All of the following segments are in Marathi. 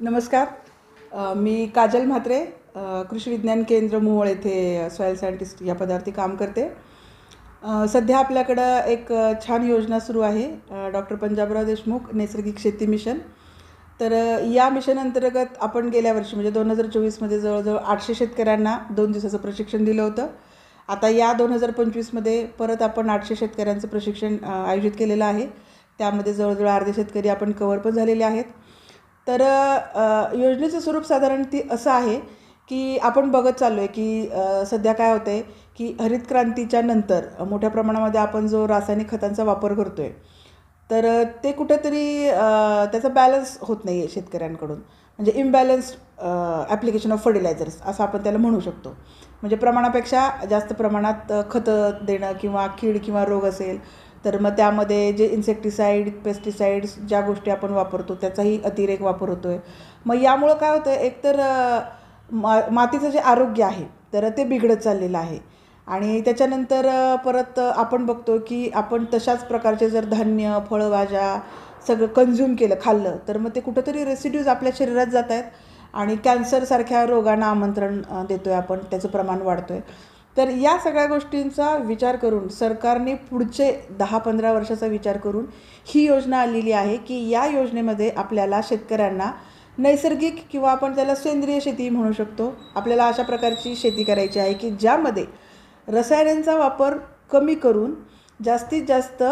नमस्कार. मी काजल म्हात्रे कृषी विज्ञान केंद्र मोहोळ येथे सॉयल सायंटिस्ट या पदार्थी काम करते. सध्या आपल्याकडं एक छान योजना सुरू आहे डॉक्टर पंजाबराव देशमुख नैसर्गिक शेती मिशन. तर या मिशन अंतर्गत आपण गेल्या वर्षी म्हणजे दोन हजार चोवीसमध्ये जवळजवळ आठशे शेतकऱ्यांना दोन दिवसाचं प्रशिक्षण दिलं होतं. आता या दोन हजार पंचवीसमध्ये परत आपण आठशे शेतकऱ्यांचं प्रशिक्षण आयोजित केलेलं आहे. त्यामध्ये जवळजवळ अर्धे शेतकरी आपण कवर पण झालेले आहेत. तर योजनेचं स्वरूप साधारण ती असं आहे की आपण बघत चाललो आहे की सध्या काय होतं आहे की हरित क्रांतीच्या नंतर मोठ्या प्रमाणामध्ये आपण जो रासायनिक खतांचा वापर करतो आहे तर ते कुठेतरी त्याचा बॅलन्स होत नाही आहे शेतकऱ्यांकडून. म्हणजे इम्बॅलन्स्ड ॲप्लिकेशन ऑफ फर्टिलायझर्स असं आपण त्याला म्हणू शकतो. म्हणजे प्रमाणापेक्षा जास्त प्रमाणात खतं देणं किंवा कीड किंवा रोग असेल तर मग त्यामध्ये जे इन्सेक्टिसाईड पेस्टिसाईड्स ज्या गोष्टी आपण वापरतो त्याचाही अतिरेक वापर होतो आहे मग यामुळं काय होतं एकतर मा मातीचं जे आरोग्य आहे तर ते बिघडत चाललेलं आहे. आणि त्याच्यानंतर परत आपण बघतो की आपण तशाच प्रकारचे जर धान्य फळभाज्या सगळं कन्झ्युम केलं खाल्लं तर मग ते कुठंतरी रेसिड्यूज आपल्या शरीरात जात आहेत. आणि कॅन्सरसारख्या रोगांना आमंत्रण देतो आहे आपण त्याचं प्रमाण वाढतो आहे तर या सगळ्या गोष्टींचा विचार करून सरकारने पुढचे दहा पंधरा वर्षाचा विचार करून ही योजना आलेली आहे की या योजनेमध्ये आपल्याला शेतकऱ्यांना नैसर्गिक किंवा आपण त्याला सेंद्रिय शेती म्हणू शकतो. आपल्याला अशा प्रकारची शेती करायची आहे की ज्यामध्ये रसायनांचा वापर कमी करून जास्तीत जास्त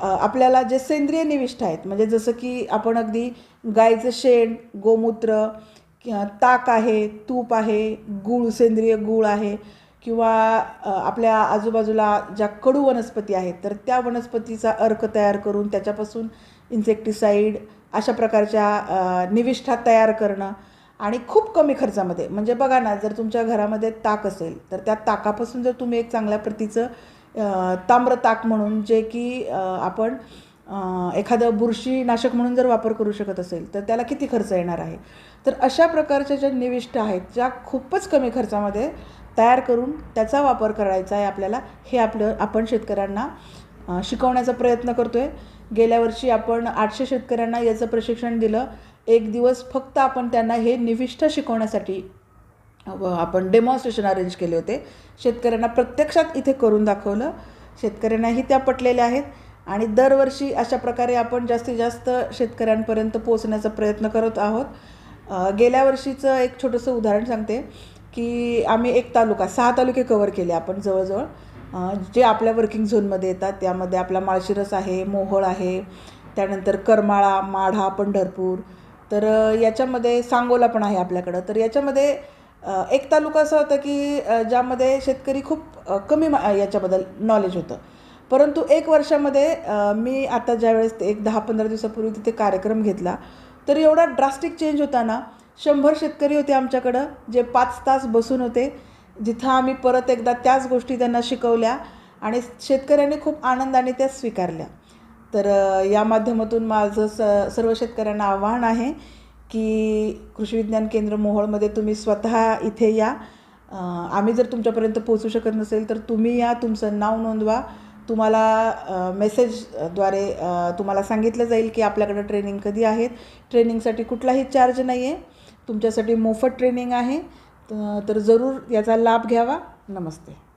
आपल्याला जे सेंद्रिय निविष्ठ आहेत म्हणजे जसं की आपण अगदी गायीचं शेण गोमूत्र किंवा ताक आहे तूप आहे गूळ सेंद्रिय गूळ आहे किंवा आपल्या आजूबाजूला ज्या कडू वनस्पती आहेत तर त्या वनस्पतीचा अर्क तयार करून त्याच्यापासून इन्सेक्टिसाईड अशा प्रकारच्या निविष्ठा तयार करणं आणि खूप कमी खर्चामध्ये. म्हणजे बघा ना जर तुमच्या घरामध्ये ताक असेल तर त्या ताकापासून जर तुम्ही एक चांगल्या प्रतीचं ताम्र ताक म्हणून जे की आपण एखादं बुरशीनाशक म्हणून जर वापर करू शकत असेल तर त्याला किती खर्च येणार आहे? तर अशा प्रकारच्या ज्या निविष्ट आहेत ज्या खूपच कमी खर्चामध्ये तयार करून त्याचा वापर करायचा आहे आपल्याला. हे आपलं आपण शेतकऱ्यांना शिकवण्याचा प्रयत्न करतो आहे गेल्या वर्षी आपण आठशे शेतकऱ्यांना याचं प्रशिक्षण दिलं. एक दिवस फक्त आपण त्यांना हे निविष्ठ शिकवण्यासाठी आपण डेमॉन्स्ट्रेशन अरेंज केले होते. शेतकऱ्यांना प्रत्यक्षात इथे करून दाखवलं. शेतकऱ्यांनाही त्या पटलेल्या आहेत. आणि दरवर्षी अशा प्रकारे आपण जास्तीत जास्त शेतकऱ्यांपर्यंत पोहोचण्याचा प्रयत्न करत आहोत. गेल्या वर्षीचं एक छोटंसं उदाहरण सांगते. की आम्ही एक तालुका सहा तालुके कवर केले आपण जवळजवळ. जे आपल्या वर्किंग झोनमध्ये येतात त्यामध्ये आपला माळशिरस आहे मोहोळ आहे त्यानंतर करमाळा माढा पंढरपूर. तर याच्यामध्ये सांगोला पण आहे आपल्याकडं. तर याच्यामध्ये एक तालुका असं होतं की ज्यामध्ये शेतकरी खूप कमी मा याच्याबद्दल नॉलेज होतं. परंतु एक वर्षामध्ये मी आता ज्यावेळेस ते एक दहा पंधरा दिवसापूर्वी तिथे कार्यक्रम घेतला तर एवढा ड्रास्टिक चेंज होता ना शंभर शेतकरी होते आमच्याकडं जे पाच तास बसून होते. जिथं आम्ही परत एकदा त्याच गोष्टी त्यांना शिकवल्या आणि शेतकऱ्यांनी खूप आनंदाने त्या स्वीकारल्या. तर या माध्यमातून माझं स सर्व शेतकऱ्यांना आव्हान आहे की कृषी विज्ञान केंद्र मोहोळमध्ये तुम्ही स्वतः इथे या. आम्ही जर तुमच्यापर्यंत पोहोचू शकत नसेल तर तुम्ही या तुमचं नाव नोंदवा. तुम्हाला मेसेजद्वारे तुम्हाला सांगितलं जाईल की आपल्याकडं ट्रेनिंग कधी आहेत. ट्रेनिंगसाठी कुठलाही चार्ज नाही आहे तुमच्यासाठी मोफत ट्रेनिंग आहे. तर जरूर याचा लाभ घ्यावा. नमस्ते.